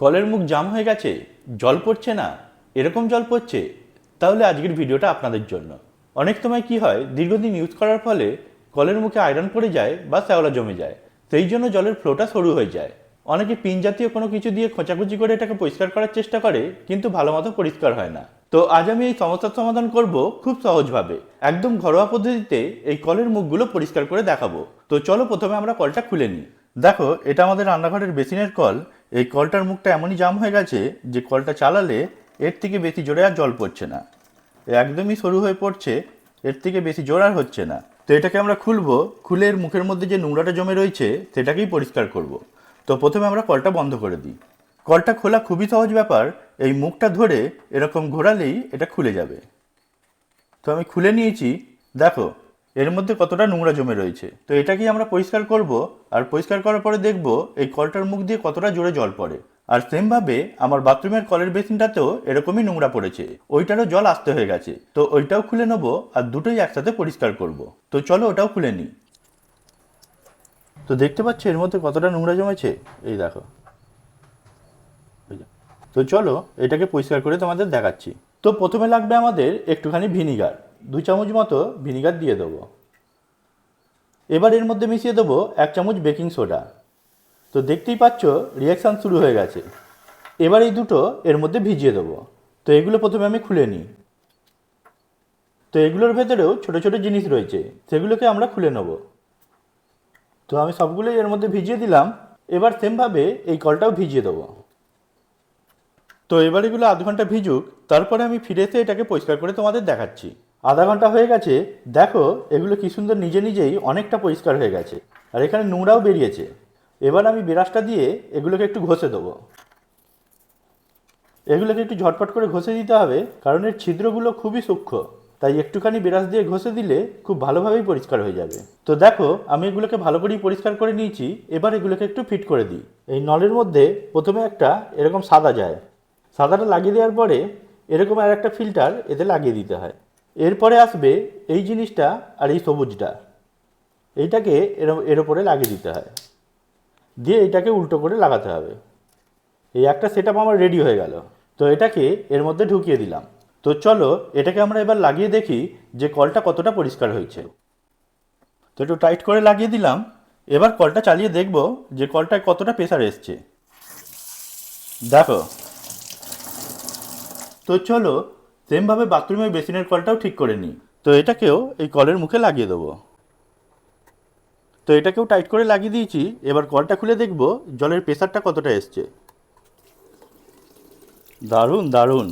কলের মুখ জাম হয়ে গেছে, জল পড়ছে না, এরকম জল পড়ছে, তাহলে আজকের ভিডিওটা আপনাদের জন্য। অনেক সময় কি হয়, দীর্ঘদিন ইউজ করার ফলে কলের মুখে আয়রন পড়ে যায় বা শ্যাওলা জমে যায়, সেই জন্য জলের ফ্লোটা সরু হয়ে যায়। অনেকে পিন জাতীয় কোনো কিছু দিয়ে খোঁচাখুচি করে এটাকে পরিষ্কার করার চেষ্টা করে, কিন্তু ভালো মতো পরিষ্কার হয় না। তো আজ আমি এই সমস্যার সমাধান করব খুব সহজভাবে। একদম ঘরোয়া পদ্ধতিতে এই কলের মুখগুলো পরিষ্কার করে দেখাবো। তো চলো প্রথমে আমরা কলটা খুলে নিই। দেখো, এটা আমাদের রান্নাঘরের বেসিনের কল। এই কলটার মুখটা এমনই জাম হয়ে গেছে যে কলটা চালালে এর থেকে বেশি জোরে আর জল পড়ছে না। একদমই সরু হয়ে পড়ছে, এর থেকে বেশি জোর আর হচ্ছে না। তো এটাকে আমরা খুলবো, খুলে এর মুখের মধ্যে যে নোংরাটা জমে রয়েছে, সেটাকেই পরিষ্কার করব। তো প্রথমে আমরা কলটা বন্ধ করে দিই। কলটা খোলা খুবই সহজ ব্যাপার, এই মুখটা ধরে এরকম ঘোরালেই এটা খুলে যাবে। তো আমি খুলে নিয়েছি। দেখো এর মধ্যে কতটা নোংরা জমে রয়েছে। তো এটাকেই আমরা পরিষ্কার করব আর পরিষ্কার করার পরে দেখব এই কলটার মুখ দিয়ে কতটা জোরে জল পড়ে। আর সেমভাবে আমার বাথরুমের কলের বেসিনটাতেও এরকমই নোংরা পড়েছে। ওইটারও জল আসতে হয়ে গেছে। তো ওইটাও খুলে নেব আর দুটোই একসাথে পরিষ্কার করব। তো চলো ওটাও খুলে নিই তো দেখতে পাচ্ছ এর মধ্যে কতটা নোংরা জমেছে? এই দেখো। তো চলো এটাকে পরিষ্কার করে তোমাদের দেখাচ্ছি। তো প্রথমে লাগবে আমাদের একটুখানি ভিনিগার। দু চামচ মতো ভিনিগার দিয়ে দেবো। এবার এর মধ্যে মিশিয়ে দেবো এক চামচ বেকিং সোডা। তো দেখতেই পাচ্ছ রিয়াকশান শুরু হয়ে গেছে। এবার এই দুটো এর মধ্যে ভিজিয়ে দেবো। তো এগুলো প্রথমে আমি খুলে নিই। তো এগুলোর ভেতরেও ছোট ছোট জিনিস রয়েছে, সেগুলোকে আমরা খুলে নেব। তো আমি সবগুলোই এর মধ্যে ভিজিয়ে দিলাম। এবার সেমভাবে এই কলটাও ভিজিয়ে দেবো। তো এবার এগুলো আধ ঘণ্টা ভিজুক, তারপরে আমি ফিরে এসে এটাকে পরিষ্কার করে তোমাদের দেখাচ্ছি। আধা ঘণ্টা হয়ে গেছে, দেখো এগুলো কি সুন্দর নিজে নিজেই অনেকটা পরিষ্কার হয়ে গেছে। আর এখানে নোংরাও বেরিয়েছে। এবার আমি বিরাসটা দিয়ে এগুলোকে একটু ঘষে দেবো। এগুলোকে একটু ঝটপট করে ঘষে দিতে হবে, কারণ এর ছিদ্রগুলো খুবই সূক্ষ্ম। তাই একটুখানি বিরাস দিয়ে ঘষে দিলে খুব ভালোভাবেই পরিষ্কার হয়ে যাবে। তো দেখো, আমি এগুলোকে ভালো করেই পরিষ্কার করে নিয়েছি, এবার এগুলোকে একটু ফিট করে দিই। এই নলের মধ্যে প্রথমে একটা এরকম সাদা যায়। সাদাটা লাগিয়ে দেওয়ার পরে এরকম আর একটা ফিল্টার এতে লাগিয়ে দিতে হয়। এরপরে আসবে এই জিনিসটা আর এই সবুজটা। এইটাকে এর এর ওপরে লাগিয়ে দিতে হয়। দিয়ে এটাকে উল্টো করে লাগাতে হবে। এই একটা সেট আমার রেডি হয়ে গেল। তো এটাকে এর মধ্যে ঢুকিয়ে দিলাম। তো চলো, এটাকে আমরা এবার লাগিয়ে দেখি যে কলটা কতটা পরিষ্কার হয়েছে। তো একটু টাইট করে লাগিয়ে দিলাম। এবার কলটা চালিয়ে দেখব যে কলটায় কতটা প্রেসার এসছে। দেখো। তো চলো সেমভাবে বাথরুমে বেসিনের কলটাও ঠিক করে নিই। তো এটাকেও এই কলের মুখে লাগিয়ে দেবো। তো এটাকেও টাইট করে লাগিয়ে দিয়েছি। এবার কলটা খুলে দেখব জলের প্রেশারটা কতটা এসছে। দারুণ দারুণ।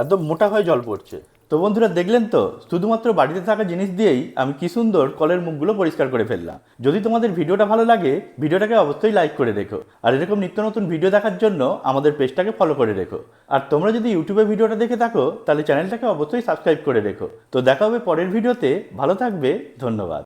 একদম মোটা হয়ে জল পড়ছে। তো বন্ধুরা, দেখলেন তো? শুধুমাত্র বাড়িতে থাকা জিনিস দিয়েই আমি কি সুন্দর কলের মুখগুলো পরিষ্কার করে ফেললাম। যদি তোমাদের ভিডিওটা ভালো লাগে, ভিডিওটাকে অবশ্যই লাইক করে রেখো। আর এরকম নিত্য নতুন ভিডিও দেখার জন্য আমাদের পেজটাকে ফলো করে রেখো। আর তোমরা যদি ইউটিউবে ভিডিওটা দেখে থাকো, তাহলে চ্যানেলটাকে অবশ্যই সাবস্ক্রাইব করে রেখো। তো দেখা হবে পরের ভিডিওতে। ভালো থাকবে, ধন্যবাদ।